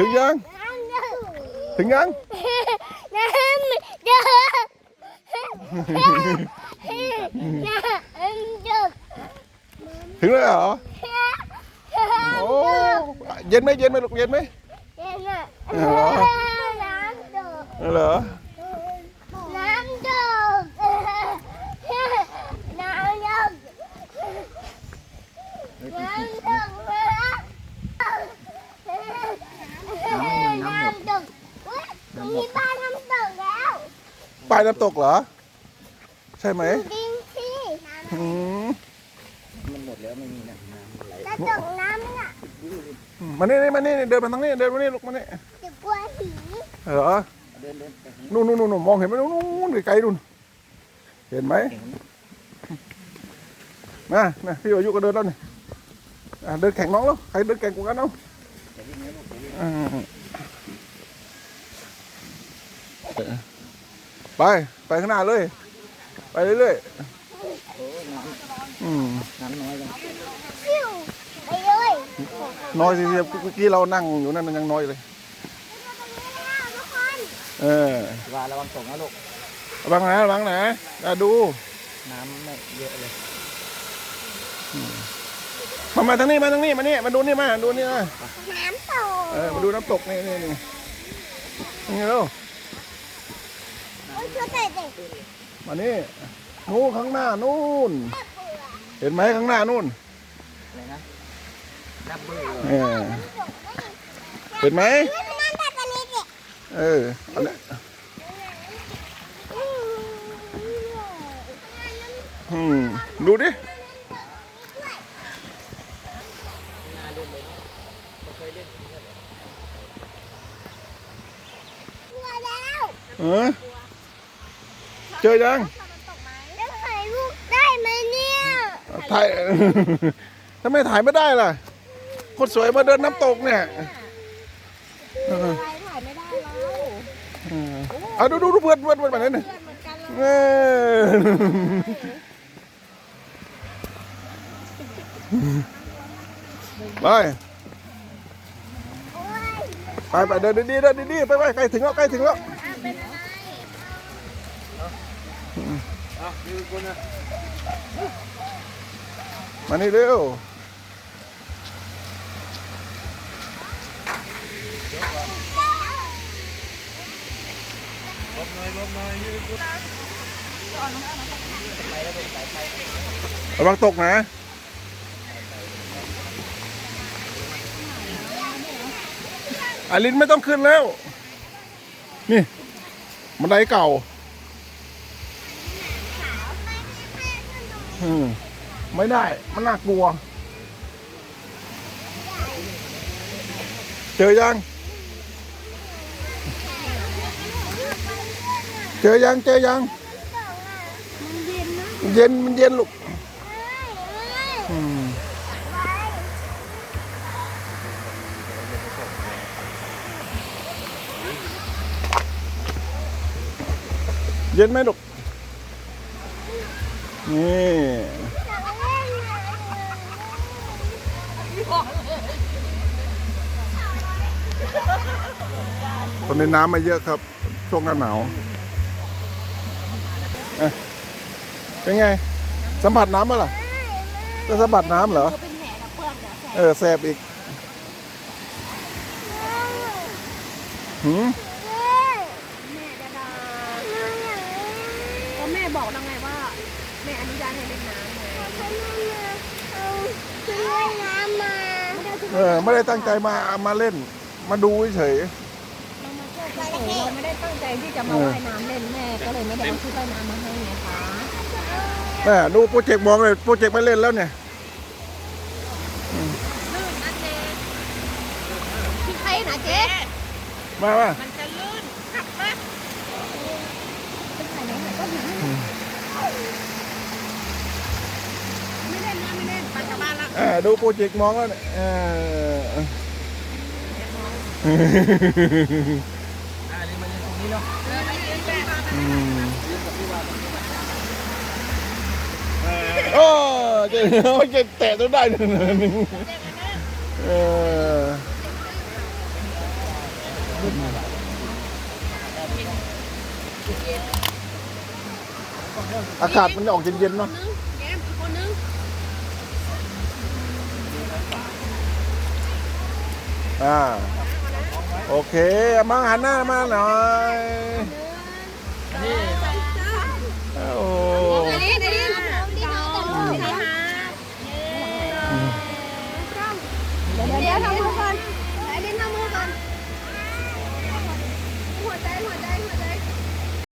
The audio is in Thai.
ถึงยัง ถึงยังน้ำเยอะน้ำเยอะถึงแล้วเหรอ โอ้เย็นไหมเย็นไหมลูกเย็นไหมเย็นอะอ๋อน้ำเยอะเหรอ น้ำเยอะน้ำเยอะน้ำเยอะน้ำเยอะมีบ้านน้ำตกแล้ว ปลายน้ำตกเหรอ ใช่ไหมจริงสิอืมมันหมดแล้วไม่มีน้ำน้ำไหลแล้วตกน้ำน่ะมานี่นี่มานี่เดินมาทางนี้เดินมานี่ลูกมานี่จะกลัวผีเหรอเดินเดินไปทางนี้นู่นนู่นนู่นมองเห็นไหมนู่นนู่นไกลๆนู่นเห็นไหมเก่งนะมานะพี่อายุก็เดินแล้วนี่อะเดินแข่งน้องแล้วใครเดินแข่งกว่ากันเนาะจะวิ่งแล้วลูกจะวิ่งอ่า ไป ไปข้างหน้าเลย ไปเรื่อยโอ้น้ๆอืมำน้ำน้อยจังฟิวไปเลยน้อยสิเมื่อกี้เรานั่งอยู่นั่นมันยังน้อยเลยทุกคนเออว่าระวังตกนะลูกระวังนะระวังนะอะดู น้ำไม่เยอะเลยมามาทางนี้มาทางนี้มานี่มาดูนี่มาดูนี่มาน้ำตกเออมาดูน้ำตกนี่นี่นี่นี่เร็ว โอ้ยช่วยเตะเตะ มานี่นู่นข้างหน้านู่น เห็นไหมข้างหน้านู่นอะไรนะน้ำเบื่อเออเห็นไหมไม่เป็นน้ำแบบนี้สิเอออันนี้อืมดูดิกลัวแล้วเออ เจอยังแล้วถ่ายรูปได้ไหมเนี่ยถ่ายทำไมถ่ายไม่ได้ล่ะ คนสวยมาเดินน้ำตกเนี่ยเออถ่ายไม่ได้แล้วเออเอาดูดูดูเพื่อนเพื่อนเพื่อนแบบนั้นน่ะเออไปโอ้ยไปไปเดินดีๆเดินดีๆไปไปใกล้ถึงแล้วใกล้ถึงแล้ว เป็นอะไร อะยืนคนนะมานี่เร็วระวังตกนะอาลินไม่ต้องขึ้นแล้ว นี่บันไดเก่า อืมไม่ได้ มันน่ากลัว เจอยัง เจอยัง เจอยัง เย็นมันเย็นลูกอืมเย็นไหมลูก นี่อนอะคนในน้ำมาเยอะครับ ช่วงหน้าหนาวเอ๊ะเป็นไง สัมผัสน้ำมั้ล่ะจะสัมผัสน้ำเหรอ เออแสบอีกหืม เอ้ย แม่จะดา น้องอยากเล่น ก็แม่บอกแล้วไงว่า แม่อนุญาตให้เล่นน้ำไงเขาไม่มาเอาชุดว่ายน้ำมาเออไม่ได้ตั้งใจมามาเล่น มาดูเฉยเรามาเที่ยวเฉยๆเราไม่ได้ตั้งใจที่จะมาว่ายน้ำเล่นแม่ก็เลยไม่ได้เอาชุดว่ายน้ำมาให้ไงคะแม่ดูโปรเจกต์มองเลยโปรเจกต์ไม่เล่นแล้วเนี่ยลื่นนะเจ๊พี่ใครนะเจ๊มามามันจะลื่นขับมาเป็นใครไหนก็ถึง ดูโปรเจกต์มองแล้วเนี่ยเอออ่าเรียนมาเรียนตรงนี้เนาะอืมโอ้เจ๊เจ๊แตะตัวได้หนึ่งอ่งเอออากาศมันออกเย็นๆเนาะ อ่าโอเคมาหันหน้ามาหน่อยนี่โอ้